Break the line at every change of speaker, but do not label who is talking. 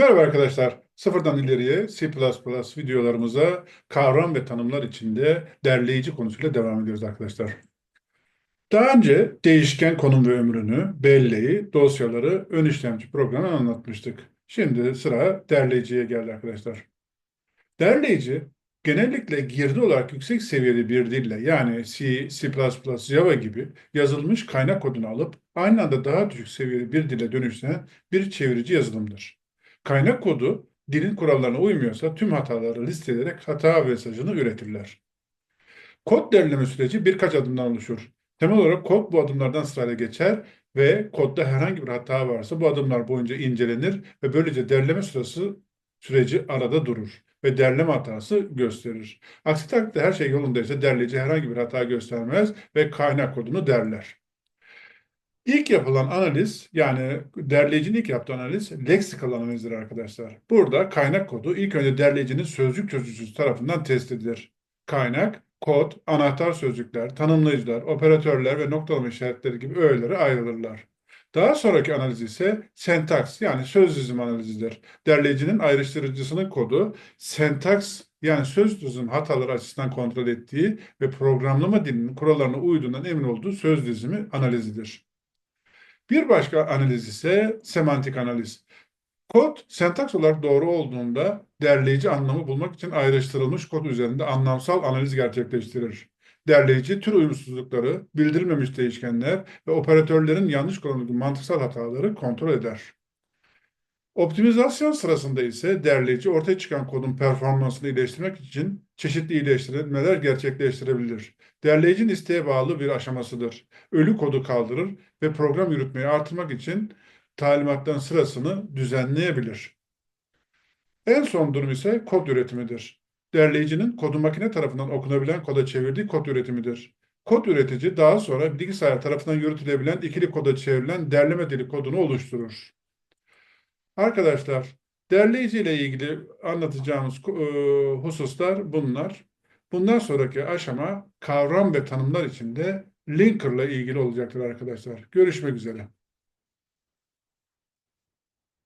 Merhaba arkadaşlar. Sıfırdan ileriye C++ videolarımıza kavram ve tanımlar içinde derleyici konusuyla devam ediyoruz arkadaşlar. Daha önce değişken konum ve ömrünü, belleği, dosyaları ön işlemci programı anlatmıştık. Şimdi sıra derleyiciye geldi arkadaşlar. Derleyici genellikle girdi olarak yüksek seviyeli bir dille yani C, C++, Java gibi yazılmış kaynak kodunu alıp aynı anda daha düşük seviyeli bir dile dönüştüren bir çevirici yazılımdır. Kaynak kodu dilin kurallarına uymuyorsa tüm hataları listeleyerek hata mesajını üretirler. Kod derleme süreci birkaç adımdan oluşur. Temel olarak kod bu adımlardan sırayla geçer ve kodda herhangi bir hata varsa bu adımlar boyunca incelenir ve böylece derleme sırası süreci arada durur ve derleme hatası gösterir. Aksi takdirde her şey yolundaysa derleyici herhangi bir hata göstermez ve kaynak kodunu derler. İlk yapılan analiz yani derleyicinin ilk yaptığı analiz leksikal analizdir arkadaşlar. Burada kaynak kodu ilk önce derleyicinin sözcük çözücüsü tarafından test edilir. Kaynak, kod, anahtar sözcükler, tanımlayıcılar, operatörler ve noktalama işaretleri gibi öğelere ayrılırlar. Daha sonraki analiz ise sentaks yani söz dizimi analizidir. Derleyicinin ayrıştırıcısının kodu sentaks yani söz dizimi hataları açısından kontrol ettiği ve programlama dilinin kurallarına uyduğundan emin olduğu söz dizimi analizidir. Bir başka analiz ise semantik analiz. Kod sentaks olarak doğru olduğunda derleyici anlamı bulmak için ayrıştırılmış kod üzerinde anlamsal analiz gerçekleştirir. Derleyici tür uyumsuzlukları, bildirilmemiş değişkenler ve operatörlerin yanlış kullanıldığı mantıksal hataları kontrol eder. Optimizasyon sırasında ise derleyici ortaya çıkan kodun performansını iyileştirmek için çeşitli iyileştirmeler gerçekleştirebilir. Derleyicinin isteğe bağlı bir aşamasıdır. Ölü kodu kaldırır ve program yürütmeyi artırmak için talimatların sırasını düzenleyebilir. En son durum ise kod üretimidir. Derleyicinin kodu makine tarafından okunabilen koda çevirdiği kod üretimidir. Kod üretici daha sonra bilgisayar tarafından yürütülebilen ikili koda çevrilen derleme dili kodunu oluşturur. Arkadaşlar, derleyici ile ilgili anlatacağımız e, hususlar bunlar. Bundan sonraki aşama kavram ve tanımlar içinde linker ile ilgili olacaktır arkadaşlar. Görüşmek üzere.